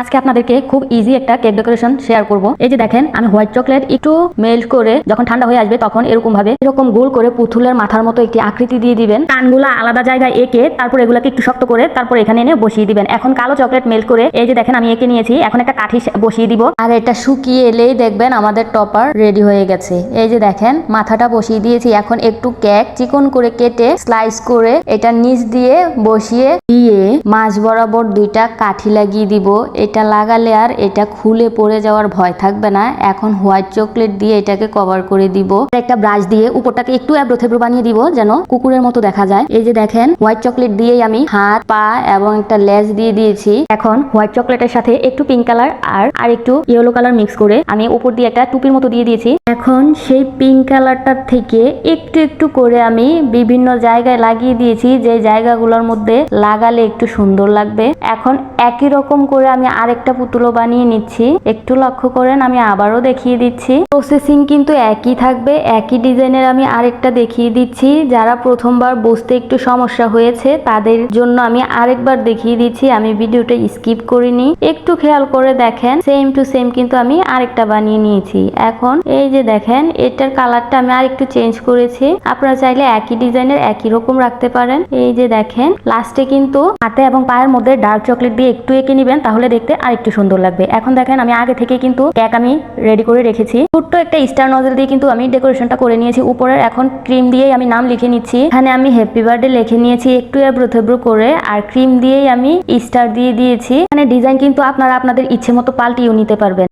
আজকে আপনাদেরকে খুব ইজি একটা কেক ডেকোরেশন শেয়ার করব। এই যে দেখেন, আমি হোয়াইট চকলেট একটু মেল্ট করে যখন ঠান্ডা হয়ে আসবে তখন এরকম ভাবে এরকম গোল করে পুতুলের মাথার মতো একটি আকৃতি দিয়ে দিবেন। কানগুলা আলাদা জায়গায় এঁকে তারপর এগুলাকে একটু শক্ত করে তারপর এখানে এনে বসিয়ে দিবেন। এখন কালো চকলেট মেল্ট করে এই যে দেখেন, আমি এঁকে নিয়েছি। এখন একটা কাঠি বসিয়ে দিব। আর এটা শুকিয়ে এলেই দেখবেন আমাদের টপার রেডি হয়ে গেছে। এই যে দেখেন, মাথাটা বসিয়ে দিয়েছি। এখন একটু কেক চিকন করে কেটে স্লাইস করে এটা নিচ দিয়ে বসিয়ে দিয়ে মাছ বরাবর দুইটা কাঠি লাগিয়ে দিব। এটা লাগালে আর এটা খুলে পড়ে যাওয়ার ভয় থাকবে না। এখন হোয়াইট চকলেট দিয়ে এটাকে কভার করে দিব। একটা ব্রাশ দিয়ে উপরটাকে একটু অ্যাব্রো থেব্রো বানিয়ে দিব যেন কুকুরের মতো দেখা যায়। এই যে দেখেন হোয়াইট চকলেট দিয়েই আমি হাত, পা এবং একটা লেজ দিয়ে দিয়েছি। এখন হোয়াইট চকলেটের সাথে একটু পিঙ্ক কালার আর আর একটু ইয়েলো কালার মিক্স করে আমি উপর দিয়ে একটা টুপির মতো দিয়ে দিয়েছি। এখন সেই পিঙ্ক কালারটার থেকে একটু একটু করে আমি বিভিন্ন জায়গায় লাগিয়ে দিয়েছি। যে জায়গাগুলোর মধ্যে লাগালে একটু সুন্দর লাগবে। এখন একই রকম করে আমি আরেকটা পুতুলও বানিয়ে নিচ্ছি। একটু লক্ষ্য করেন, আমি আবারও দেখিয়ে দিচ্ছি। প্রসেসিং কিন্তু একই থাকবে, একই ডিজাইনের আমি আরেকটা দেখিয়ে দিচ্ছি। যারা প্রথমবার বুঝতে একটু সমস্যা হয়েছে, তাদের জন্য আমি আরেকবার দেখিয়ে দিচ্ছি। আমি ভিডিওটা স্কিপ করিনি। একটু খেয়াল করে দেখেন সেম টু সেম কিন্তু আমি আরেকটা বানিয়ে নিয়েছি। এখন এই যে দেখেন, এটার কালারটা আমি আরেকটু চেঞ্জ করেছি। আপনারা চাইলে একই ডিজাইনের একই রকম রাখতে পারেন। এই যে দেখেন লাস্টে কিন্তু হাতে এবং পায়ের মধ্যে ডার্ক চকলেট দিয়ে একটু এঁকে নিবেন, তাহলে দেখতে আরেকটু সুন্দর লাগবে। এখন দেখেন আমি আগে থেকে কিন্তু কেক আমি রেডি করে রেখেছি। ছোট্ট একটা স্টার নজল দিয়ে কিন্তু আমি ডেকোরেশনটা করে নিয়েছি। উপরের এখন ক্রিম দিয়েই আমি নাম লিখে নিচ্ছি। এখানে আমি হ্যাপি বার্থডে লিখে নিয়েছি একটু এব্রো থেব্রো করে। আর ক্রিম দিয়েই আমি স্টার দিয়ে দিয়েছি। এখানে ডিজাইন কিন্তু আপনারা আপনাদের ইচ্ছে মতো পাল্টিয়েও নিতে পারবেন।